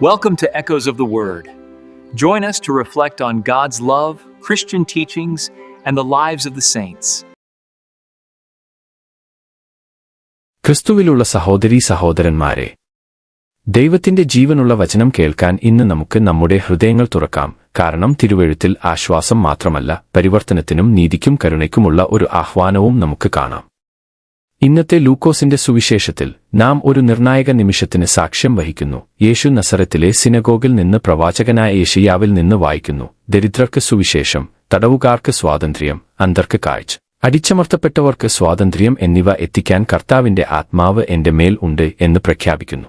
Welcome to Echoes of the Word. Join us to reflect on God's love, Christian teachings, and the lives of the saints. ക്രിസ്തുവിലുള്ള സഹോദരീ സഹോദരന്മാരെ ദൈവത്തിന്റെ ജീവനുള്ള വചനം കേൾക്കാൻ ഇന്ന് നമുക്ക് നമ്മുടെ ഹൃദയങ്ങൾ തുറക്കാം കാരണം തിരുവെഴുത്തിൽ ആശ്വാസം മാത്രമല്ല പരിവർത്തനത്തിനും നീതിക്കും കരുണയ്ക്കുമുള്ള ഒരു ആഹ്വാനവും നമുക്ക് കാണാം ഇന്നത്തെ ലൂക്കോസിന്റെ സുവിശേഷത്തിൽ നാം ഒരു നിർണായക നിമിഷത്തിന് സാക്ഷ്യം വഹിക്കുന്നു. യേശു നസറത്തിലെ സിനഗോഗിൽ നിന്ന് പ്രവാചകനായ യേശയ്യാവിൽ നിന്ന് വായിക്കുന്നു. ദരിദ്രർക്ക് സുവിശേഷം തടവുകാർക്ക് സ്വാതന്ത്ര്യം അന്തർക്ക് കാഴ്ച. അടിച്ചമർത്തപ്പെട്ടവർക്ക് സ്വാതന്ത്ര്യം എന്നിവ എത്തിക്കാൻ കർത്താവിന്റെ ആത്മാവ് എന്റെ മേൽ ഉണ്ട് എന്ന് പ്രഖ്യാപിക്കുന്നു.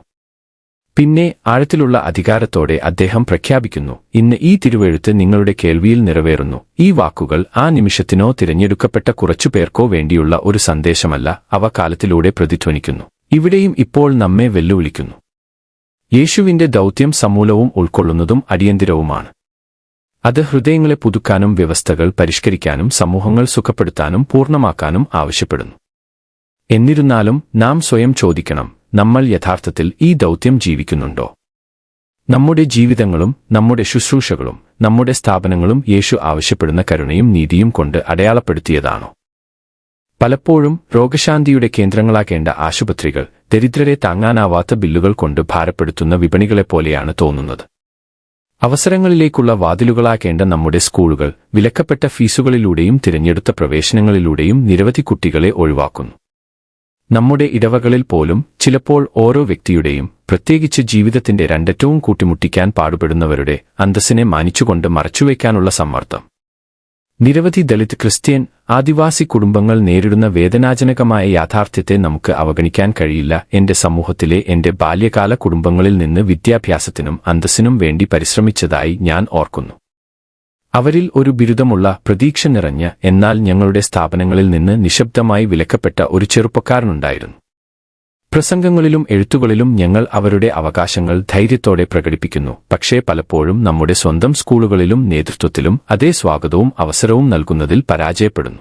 പിന്നെ ആഴത്തിലുള്ള അധികാരത്തോടെ അദ്ദേഹം പ്രഖ്യാപിക്കുന്നു. ഇന്ന് ഈ തിരുവെഴുത്ത് നിങ്ങളുടെ കേൾവിയിൽ നിറവേറുന്നു. ഈ വാക്കുകൾ ആ നിമിഷത്തിനോ തിരഞ്ഞെടുക്കപ്പെട്ട കുറച്ചുപേർക്കോ വേണ്ടിയുള്ള ഒരു സന്ദേശമല്ല അവ കാലത്തിലൂടെ പ്രതിധ്വനിക്കുന്നു. ഇവിടെയും ഇപ്പോൾ നമ്മെ വെല്ലുവിളിക്കുന്നു. യേശുവിന്റെ ദൗത്യം സമൂലവും ഉൾക്കൊള്ളുന്നതും അടിയന്തിരവുമാണ്. അത് ഹൃദയങ്ങളെ പുതുക്കാനും വ്യവസ്ഥകൾ പരിഷ്കരിക്കാനും സമൂഹങ്ങൾ സുഖപ്പെടുത്താനും പൂർണമാക്കാനും ആവശ്യപ്പെടുന്നു. എന്നിരുന്നാലും നാം സ്വയം ചോദിക്കണം നമ്മൾ യഥാർത്ഥത്തിൽ ഈ ദൗത്യം ജീവിക്കുന്നുണ്ടോ? നമ്മുടെ ജീവിതങ്ങളും നമ്മുടെ ശുശ്രൂഷകളും നമ്മുടെ സ്ഥാപനങ്ങളും യേശു ആവശ്യപ്പെടുന്ന കരുണയും നീതിയും കൊണ്ട് അടയാളപ്പെടുത്തിയതാണോ? പലപ്പോഴും രോഗശാന്തിയുടെ കേന്ദ്രങ്ങളാക്കേണ്ട ആശുപത്രികൾ ദരിദ്രരെ താങ്ങാനാവാത്ത ബില്ലുകൾ കൊണ്ട് ഭാരപ്പെടുത്തുന്ന വിപണികളെപ്പോലെയാണ് തോന്നുന്നത്. അവസരങ്ങളിലേക്കുള്ള വാതിലുകളാക്കേണ്ട നമ്മുടെ സ്കൂളുകൾ വിലക്കപ്പെട്ട ഫീസുകളിലൂടെയും തിരഞ്ഞെടുത്ത പ്രവേശനങ്ങളിലൂടെയും നിരവധി കുട്ടികളെ ഒഴിവാക്കുന്നു. നമ്മുടെ ഇടവകളിൽ പോലും ചിലപ്പോൾ ഓരോ വ്യക്തിയുടെയും പ്രത്യേകിച്ച് ജീവിതത്തിന്റെ രണ്ടറ്റവും കൂട്ടിമുട്ടിക്കാൻ പാടുപെടുന്നവരുടെ അന്തസ്സിനെ മാനിച്ചുകൊണ്ട് മറച്ചുവെക്കാനുള്ള സമ്മർദ്ദം. നിരവധി ദളിത് ക്രിസ്ത്യൻ ആദിവാസി കുടുംബങ്ങൾ നേരിടുന്ന വേദനാജനകമായ യാഥാർത്ഥ്യത്തെ നമുക്ക് അവഗണിക്കാൻ കഴിയില്ല. എന്റെ സമൂഹത്തിലെ എന്റെ ബാല്യകാല കുടുംബങ്ങളിൽ നിന്ന് വിദ്യാഭ്യാസത്തിനും അന്തസ്സിനും വേണ്ടി പരിശ്രമിച്ചതായി ഞാൻ ഓർക്കുന്നു. അവരിൽ ഒരു ബിരുദമുള്ള പ്രതീക്ഷ നിറഞ്ഞ എന്നാൽ ഞങ്ങളുടെ സ്ഥാപനങ്ങളിൽ നിന്ന് നിശബ്ദമായി വിലക്കപ്പെട്ട ഒരു ചെറുപ്പക്കാരനുണ്ടായിരുന്നു. പ്രസംഗങ്ങളിലും എഴുത്തുകളിലും ഞങ്ങൾ അവരുടെ അവകാശങ്ങൾ ധൈര്യത്തോടെ പ്രകടിപ്പിക്കുന്നു. പക്ഷേ പലപ്പോഴും നമ്മുടെ സ്വന്തം സ്കൂളുകളിലും നേതൃത്വത്തിലും അതേ സ്വാഗതവും അവസരവും നൽകുന്നതിൽ പരാജയപ്പെടുന്നു.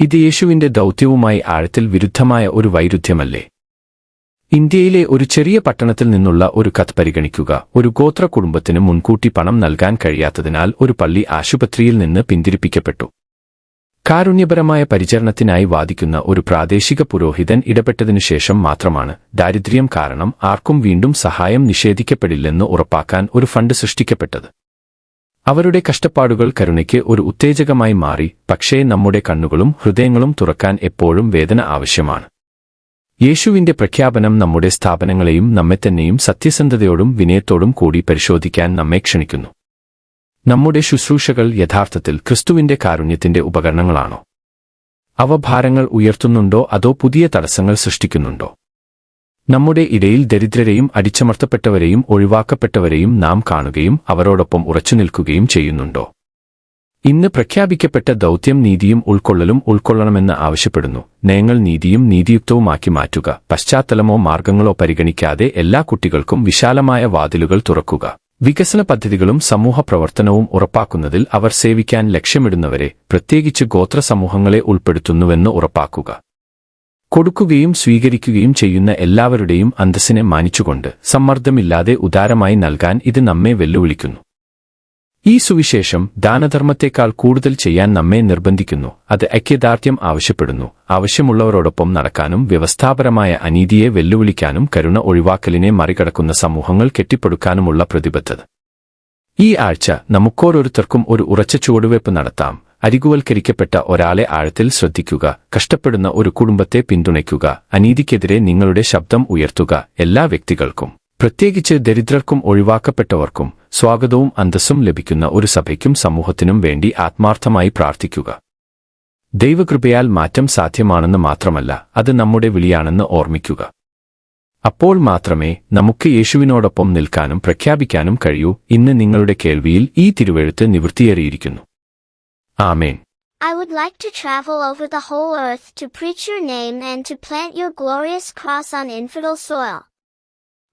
ഇത് യേശുവിന്റെ ദൗത്യവുമായി ആഴത്തിൽ വിരുദ്ധമായ ഒരു വൈരുദ്ധ്യമല്ലേ? ഇന്ത്യയിലെ ഒരു ചെറിയ പട്ടണത്തിൽ നിന്നുള്ള ഒരു കത്ത് പരിഗണിക്കുക. ഒരു ഗോത്ര കുടുംബത്തിന് മുൻകൂട്ടി പണം നൽകാൻ കഴിയാത്തതിനാൽ ഒരു പള്ളി ആശുപത്രിയിൽ നിന്ന് പിന്തിരിപ്പിക്കപ്പെട്ടു. കാരുണ്യപരമായ പരിചരണത്തിനായി വാദിക്കുന്ന ഒരു പ്രാദേശിക പുരോഹിതൻ ഇടപെട്ടതിനുശേഷം മാത്രമാണ് ദാരിദ്ര്യം കാരണം ആർക്കും വീണ്ടും സഹായം നിഷേധിക്കപ്പെടില്ലെന്ന് ഉറപ്പാക്കാൻ ഒരു ഫണ്ട് സൃഷ്ടിക്കപ്പെട്ടത്. അവരുടെ കഷ്ടപ്പാടുകൾ കരുണയ്ക്ക് ഒരു ഉത്തേജകമായി മാറി പക്ഷേ നമ്മുടെ കണ്ണുകളും ഹൃദയങ്ങളും തുറക്കാൻ എപ്പോഴും വേദന ആവശ്യമാണ്. യേശുവിന്റെ പ്രഖ്യാപനം നമ്മുടെ സ്ഥാപനങ്ങളെയും നമ്മെത്തന്നെയും സത്യസന്ധതയോടും വിനയത്തോടും കൂടി പരിശോധിക്കാൻ നമ്മെ ക്ഷണിക്കുന്നു. നമ്മുടെ ശുശ്രൂഷകൾ യഥാർത്ഥത്തിൽ ക്രിസ്തുവിന്റെ കാരുണ്യത്തിന്റെ ഉപകരണങ്ങളാണോ? അവ ഭാരങ്ങൾ ഉയർത്തുന്നുണ്ടോ അതോ പുതിയ തടസ്സങ്ങൾ സൃഷ്ടിക്കുന്നുണ്ടോ? നമ്മുടെ ഇടയിൽ ദരിദ്രരെയും അടിച്ചമർത്തപ്പെട്ടവരെയും ഒഴിവാക്കപ്പെട്ടവരെയും നാം കാണുകയും അവരോടൊപ്പം ഉറച്ചുനിൽക്കുകയും ചെയ്യുന്നുണ്ടോ? ഇന്ന് പ്രഖ്യാപിക്കപ്പെട്ട ദൗത്യം നീതിയും ഉൾക്കൊള്ളലും ഉൾക്കൊള്ളണമെന്ന് ആവശ്യപ്പെടുന്നു. നയങ്ങൾ നീതിയും നീതിയുക്തവുമാക്കി മാറ്റുക. പശ്ചാത്തലമോ മാർഗങ്ങളോ പരിഗണിക്കാതെ എല്ലാ കുട്ടികൾക്കും വിശാലമായ വാതിലുകൾ തുറക്കുക. വികസന പദ്ധതികളും സമൂഹ പ്രവർത്തനവും ഉറപ്പാക്കുന്നതിൽ അവർ സേവിക്കാൻ ലക്ഷ്യമിടുന്നവരെ പ്രത്യേകിച്ച് ഗോത്ര സമൂഹങ്ങളെ ഉൾപ്പെടുത്തുന്നുവെന്ന് ഉറപ്പാക്കുക. കൊടുക്കുകയും സ്വീകരിക്കുകയും ചെയ്യുന്ന എല്ലാവരുടെയും അന്തസ്സിനെ മാനിച്ചുകൊണ്ട് സമ്മർദ്ദമില്ലാതെ ഉദാരമായി നൽകാൻ ഇത് നമ്മെ വെല്ലുവിളിക്കുന്നു. ഈ സുവിശേഷം ദാനധർമ്മത്തെക്കാൾ കൂടുതൽ ചെയ്യാൻ നമ്മെ നിർബന്ധിക്കുന്നു. അത് ഐക്യദാർഢ്യം ആവശ്യപ്പെടുന്നു. ആവശ്യമുള്ളവരോടൊപ്പം നടക്കാനും വ്യവസ്ഥാപരമായ അനീതിയെ വെല്ലുവിളിക്കാനും കരുണ ഒഴിവാക്കലിനെ മറികടക്കുന്ന സമൂഹങ്ങൾ കെട്ടിപ്പടുക്കാനുമുള്ള പ്രതിബദ്ധത. ഈ ആഴ്ച നമുക്കോരോരുത്തർക്കും ഒരു ഉറച്ച ചുവടുവയ്പ് നടത്താം. അരികുവൽക്കരിക്കപ്പെട്ട ഒരാളെ ആഴത്തിൽ ശ്രദ്ധിക്കുക. കഷ്ടപ്പെടുന്ന ഒരു കുടുംബത്തെ പിന്തുണയ്ക്കുക. അനീതിക്കെതിരെ നിങ്ങളുടെ ശബ്ദം ഉയർത്തുക. എല്ലാ വ്യക്തികൾക്കും. പ്രത്യേകിച്ച് ദരിദ്രർക്കും ഒഴിവാക്കപ്പെട്ടവർക്കും. സ്വാഗതവും അന്തസ്സും ലഭിക്കുന്ന ഒരു സഭയ്ക്കും സമൂഹത്തിനും വേണ്ടി ആത്മാർത്ഥമായി പ്രാർത്ഥിക്കുക. ദൈവകൃപയാൽ മാറ്റം സാധ്യമാണെന്ന് മാത്രമല്ല അത് നമ്മുടെ വിളിയാണെന്ന് ഓർമ്മിക്കുക. അപ്പോൾ മാത്രമേ നമുക്ക് യേശുവിനോടൊപ്പം നിൽക്കാനും പ്രഖ്യാപിക്കാനും കഴിയൂ ഇന്ന് നിങ്ങളുടെ കേൾവിയിൽ ഈ തിരുവെഴുത്ത് നിവൃത്തിയേറിയിരിക്കുന്നു. ആമേൻ. I would like to travel over the whole earth to preach your name and to plant your glorious cross on infidel soil.